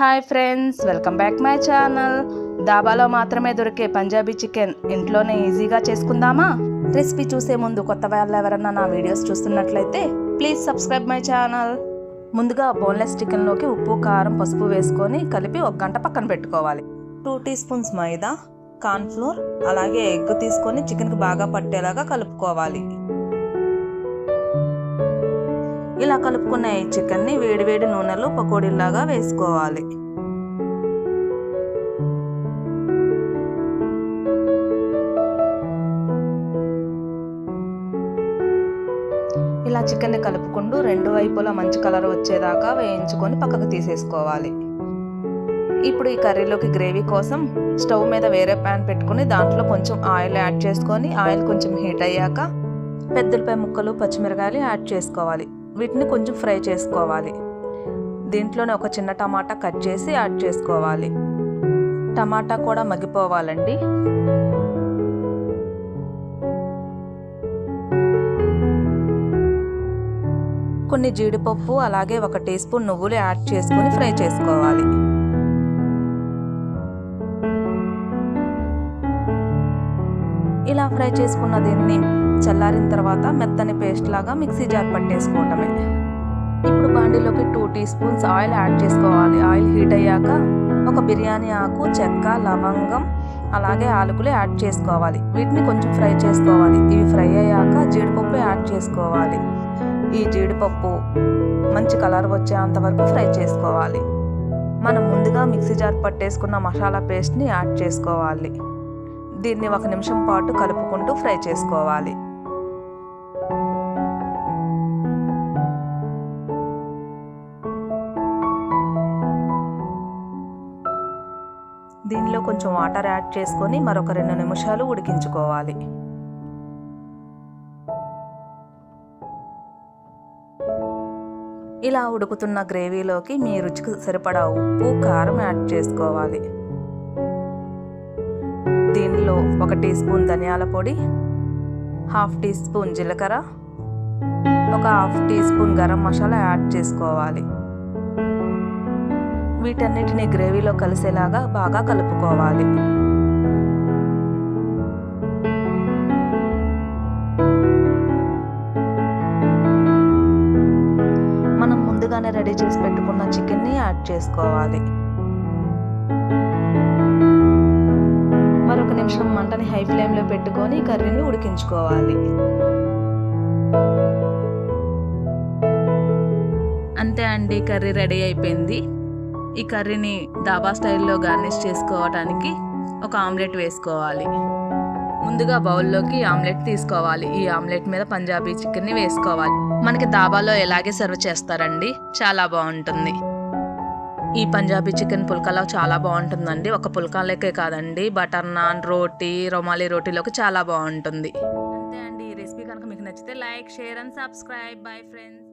Hi friends welcome back my channel. దాబాలో మాత్రమే దొరికే Punjabi chicken ఇంట్లోనే ఈజీగా చేసుకుందామా? రెసిపీ చూసే ముందు కొత్త వాళ్ళు ఎవరన్నా నా వీడియోస్ చూస్తున్నట్లయితే ప్లీజ్ సబ్స్క్రైబ్ మై ఛానల్. ముందుగా బోన్లెస్ చికెన్లోకి ఉప్పు కారం పసుపు వేసుకొని కలిపి ఒక గంట పక్కన పెట్టుకోవాలి. టూ టీ స్పూన్స్ మైదా కార్న్ఫ్లోర్ అలాగే ఎగ్ తీసుకొని చికెన్కి బాగా పట్టేలాగా కలుపుకోవాలి. ఇలా కలుపుకున్న ఈ చికెన్ని వేడివేడి నూనెలో పకోడీలాగా వేసుకోవాలి. ఇలా చికెన్ని కలుపుకుంటూ రెండు వైపులా మంచి కలర్ వచ్చేదాకా వేయించుకొని పక్కకు తీసేసుకోవాలి. ఇప్పుడు ఈ కర్రీలోకి గ్రేవీ కోసం స్టవ్ మీద వేరే ప్యాన్ పెట్టుకుని దాంట్లో కొంచెం ఆయిల్ యాడ్ చేసుకొని ఆయిల్ కొంచెం హీట్ అయ్యాక పెద్దలపై ముక్కలు పచ్చిమిరకాయలు యాడ్ చేసుకోవాలి. వీటిని కొంచెం ఫ్రై చేసుకోవాలి. దీంట్లోనే ఒక చిన్న టమాటా కట్ చేసి యాడ్ చేసుకోవాలి. టమాటా కూడా మగ్గిపోవాలండి. కొన్ని జీడిపప్పు అలాగే ఒక టీ స్పూన్ నువ్వులు యాడ్ చేసుకొని ఫ్రై చేసుకోవాలి. ఇలా ఫ్రై చేసుకున్న దీన్ని చల్లారిన తర్వాత మెత్తని పేస్ట్ లాగా మిక్సీ జార్ పట్టేసుకోవటమే. ఇప్పుడు బాండీలోకి two teaspoons oil add చేసుకోవాలి. ఆయిల్ హీట్ అయ్యాక ఒక బిర్యానీ ఆకు చెక్క లవంగం అలాగే ఆలుకులు యాడ్ చేసుకోవాలి. వీటిని కొంచెం ఫ్రై చేసుకోవాలి. ఇవి ఫ్రై అయ్యాక జీడిపప్పు యాడ్ చేసుకోవాలి. ఈ జీడిపప్పు మంచి కలర్ వచ్చేంత వరకు ఫ్రై చేసుకోవాలి. మనం ముందుగా మిక్సీ జార్ పట్టేసుకున్న మసాలా పేస్ట్ని యాడ్ చేసుకోవాలి. దీన్ని ఒక నిమిషం పాటు కలుపుకుంటూ ఫ్రై చేసుకోవాలి. దీనిలో కొంచెం వాటర్ యాడ్ చేసుకొని మరొక రెండు నిమిషాలు ఉడికించుకోవాలి. ఇలా ఉడుకుతున్న గ్రేవీలోకి మీ రుచికి సరిపడా ఉప్పు కారం యాడ్ చేసుకోవాలి. దీనిలో ఒక టీ స్పూన్ ధనియాల పొడి హాఫ్ టీ స్పూన్ జీలకర్ర ఒక half teaspoon garam masala add చేసుకోవాలి. వీటన్నిటిని గ్రేవీలో కలిసేలాగా బాగా కలుపుకోవాలి. మనం ముందుగానే రెడీ చేసి పెట్టుకున్న చికెన్ని యాడ్ చేసుకోవాలి. మరొక నిమిషం మంటని హై ఫ్లేమ్లో పెట్టుకొని కర్రీని ఉడికించుకోవాలి. అంతే అండి కర్రీ రెడీ అయిపోయింది. ఈ కర్రీని దాబా స్టైల్లో గార్నిష్ చేసుకోవడానికి ఒక ఆమ్లెట్ వేసుకోవాలి. ముందుగా బౌల్లోకి ఆమ్లెట్ తీసుకోవాలి. ఈ ఆమ్లెట్ మీద పంజాబీ చికెన్ని వేసుకోవాలి. మనకి దాబాలో ఎలాగే సర్వ్ చేస్తారండి? చాలా బాగుంటుంది. ఈ పంజాబీ చికెన్ పుల్కాలో చాలా బాగుంటుందండి. ఒక పుల్కాలకే కాదండి. బటర్ నాన్ రోటీ రొమాలి రోటీలోకి చాలా బాగుంటుంది. అంతే అండి. ఈ రెసిపీ కనుక మీకు నచ్చితే like share and subscribe. Bye friends.